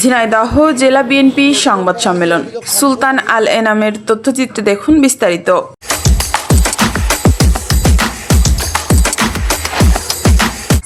ঝিনাইদহ জেলা বিএনপি সংবাদ সম্মেলন। সুলতান আল এনামের তথ্যচিত্রে দেখুন বিস্তারিত।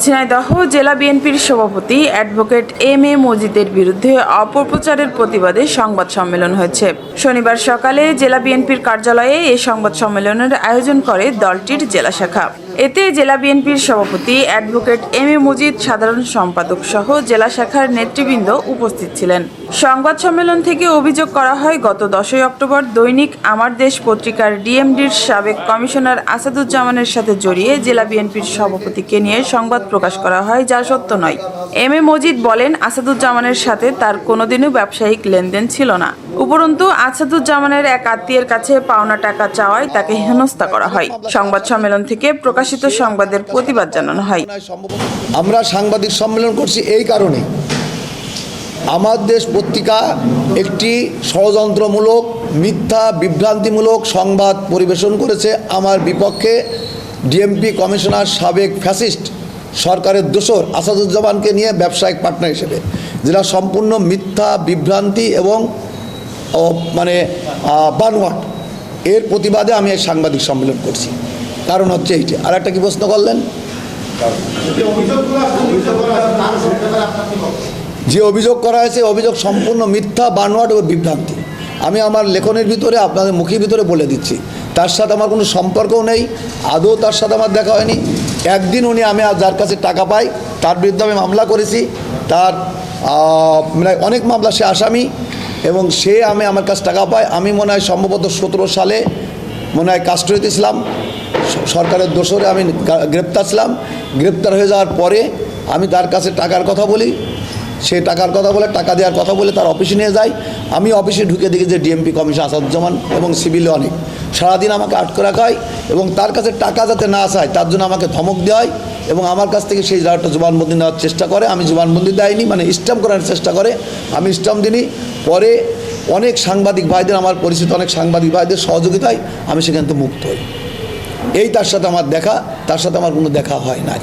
ঝিনাইদহ জেলা বিএনপির সভাপতি অ্যাডভোকেট এম এ মজিদের বিরুদ্ধে অপপ্রচারের প্রতিবাদে সংবাদ সম্মেলন হয়েছে। শনিবার সকালে জেলা বিএনপির কার্যালয়ে এই সংবাদ সম্মেলনের আয়োজন করে দলটির জেলা শাখা। এতে জেলা বিএনপির সভাপতি অ্যাডভোকেট এম এ মজিদ, সাধারণ সম্পাদক সহ জেলা শাখার নেতৃবৃন্দ উপস্থিত ছিলেন। সংবাদ সম্মেলন থেকে অভিযোগ করা হয়, গত দশই অক্টোবর দৈনিক আমার দেশ পত্রিকার ডিএমডির সাবেক কমিশনার আসাদুজ্জামানের সাথে জড়িয়ে জেলা বিএনপির সভাপতিকে নিয়ে সংবাদ প্রকাশ করা হয়, যা সত্য নয়। এম এ মজিদ বলেন, আসাদুজ্জামানের সাথে তার কোনোদিনও ব্যবসায়িক লেনদেন ছিল না। উপরন্তু, আসাদুজ্জামানের এক আত্মীয়ের কাছে পাওনা টাকা চাওয়ায় তাকে হেনস্থা করা হয়। সংবাদ সম্মেলন থেকে প্রকাশিত সংবাদের প্রতিবাদ জানানো হয়। আমরা সাংবাদিক সম্মেলন করছি এই কারণে। আমার দেশ পত্রিকা একটি ষড়যন্ত্রমূলক, মিথ্যা, বিভ্রান্তিমূলক সংবাদ পরিবেশন করেছে। আমার বিপক্ষে ডিএমপি কমিশনার সাবেক ফ্যাসিস্ট সরকারের দোসর আসাদুজ্জামানকে নিয়ে ব্যবসায়িক পার্টনার হিসেবে যেটা সম্পূর্ণ মিথ্যা বিভ্রান্তি এবং মানে আহ, বানোয়াট। এর প্রতিবাদে আমি এই সাংবাদিক সম্মেলন করছি। কারণ হচ্ছে এইটি। আর একটা কি প্রশ্ন করলেন? যে অভিযোগ করা হয়েছে অভিযোগ সম্পূর্ণ মিথ্যা বানোয়াট ও বিভ্রান্তি। আমি আমার লেখনের ভিতরে আপনাদের মুখের ভিতরে বলে দিচ্ছি। তার সাথে আমার কোনো সম্পর্কও নেই। আদৌ তার সাথে আমার দেখা হয়নি। একদিন উনি আমি আর যার কাছে টাকা পাই, তার বিরুদ্ধে আমি মামলা করেছি, তার মানে অনেক মামলা, সে আসামি, এবং সে আমি আমার কাছে টাকা পায় আমি মনে হয় সম্ভবত সতেরো সালে মনে হয় কাস্টডিতে ছিলাম সরকারের দোষরে আমি গ্রেপ্তার ছিলাম। গ্রেপ্তার হয়ে যাওয়ার পরে আমি তার কাছে টাকার কথা বলি, সে টাকার কথা বলে, টাকা দেওয়ার কথা বলে তার অফিসে নিয়ে যাই আমি অফিসে ঢুকে দেখি যে ডিএমপি কমিশন আসাদুজ্জামান এবং সিভিলে অনেক। সারাদিন আমাকে আটকে রাখা হয়। এবং তার কাছে টাকা যাতে না আসায় তার জন্য আমাকে ধমক হয় এবং আমার কাছ থেকে সেই জায়গাটা জবানবন্দি নেওয়ার চেষ্টা করে, আমি জবানবন্দি দেয়নি মানে স্ট্যাম্প করার চেষ্টা করে, আমি স্ট্যাম্প দিনি পরে অনেক সাংবাদিক ভাইদের, আমার পরিচিত অনেক সাংবাদিক ভাইদের সহযোগিতায় আমি সেখান থেকে মুক্ত হই। এই তার সাথে আমার দেখা, তার সাথে আমার কোনো দেখা হয় নাই।